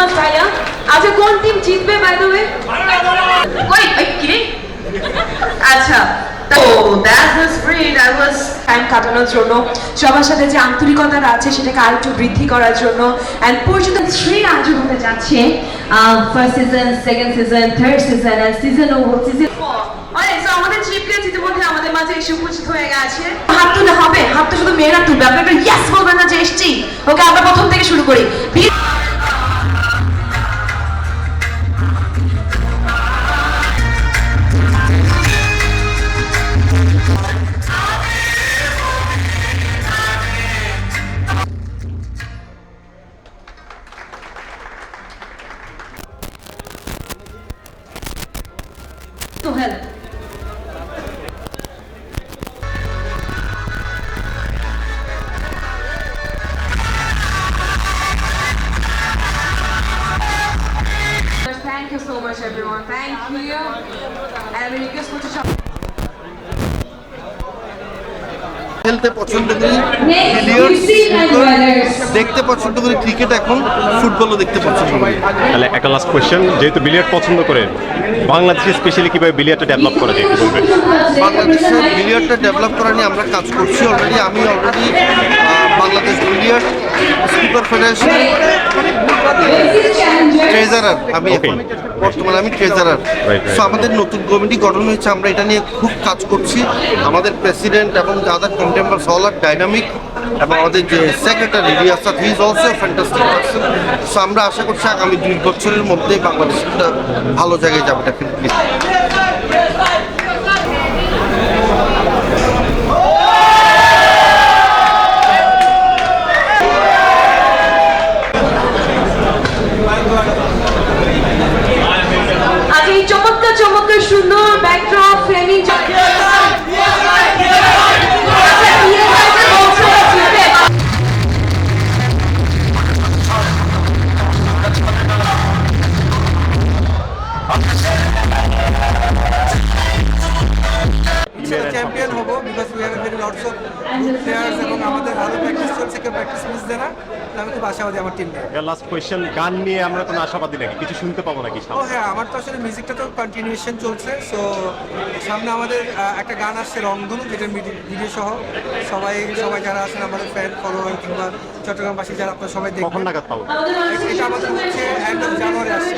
Much ভাইয়া? আচ্ছা কোন টিম জিতবে বাই দ্য ওয়ে ওই কি রে? আচ্ছা তো that was great I was time কাটানোর জন্য সবার সাথে যে আন্তরিকতাটা আছে সেটাকে আরেকটু বৃদ্ধি করার জন্য। অ্যান্ড পরিচিত থ্রি আয়োজন হতে যাচ্ছে first season second season third season and season O season অনেক তো আমাদের চিফ গেস্ট ইতিমধ্যে আমাদের মাঝে এসে উপস্থিত হয়ে গেছে। হাত তুলে হবে হাত তো শুধু মেয়েরা তুলবে আপনি একটা ইয়েস বলবেন না যে এসছি। ওকে আমরা প্রথম থেকে শুরু করি। to help. Thank you so much everyone. Thank you. And we just request for the খেলতে পছন্দ করি দেখতে পছন্দ করি ক্রিকেট এখন ফুটবলও দেখতে পছন্দ করি। তাহলে একটা লাস্ট কোয়েশ্চেন যেহেতু বিলিয়ার্ড পছন্দ করে বাংলাদেশে স্পেশালি কীভাবে বিলিয়ার্ডটা ডেভেলপ করা যায় বাংলাদেশে বলবেন? বিলিয়ার্ডটা ডেভেলপ করা নিয়ে আমরা কাজ করছি অলরেডি আমি অলরেডি বাংলাদেশ বিলিয়ার্ড স্পিকার ফেডারেশনের ট্রেজারার আমি এখন বর্তমানে আমি ট্রেজারার. সো আমাদের নতুন কমিটি গঠন হয়েছে আমরা এটা নিয়ে খুব কাজ করছি। আমাদের প্রেসিডেন্ট এবং যাদের কন্টেম্পার্স অল আর ডাইনামিক এবং আমাদের যে secretary Riasat he is also fantastic person so আমরা আশা করছি আগামী দুই বছরের মধ্যে বাংলাদেশ একটা ভালো জায়গায় যাবে ডেফিনেটলি এই চমৎকার চমৎকার সুন্দর ব্যাকড্রপ ফ্রেমিং চ্যাম্পিয়ন হব because we have very lots of আমাদের ভালো প্র্যাকটিস চলছে কেউ প্র্যাকটিস মিস দেয় না আমি খুব আশাবাদী আমার টিম নিয়ে লাস্ট কোয়েশ্চেন গান নিয়ে আমরা কোনো আশাবাদী নাকি? কিছু শুনতে পাবো নাকি ও হ্যাঁ আমার তো আসলে মিউজিকটা তো কন্টিনিউশন চলছে সো সামনে আমাদের একটা গান আসছে রংধনু যেটা ভিডিও সহ। সবাই সবাই যারা আছেন আমাদের ফ্যান ফলোয়ার কিংবা চট্টগ্রামবাসী যারা আপনারা সবাই কখন দেখবেন নাগাদ পাবো? এটা আমাদের হচ্ছে অফ জানুয়ারি আসছে।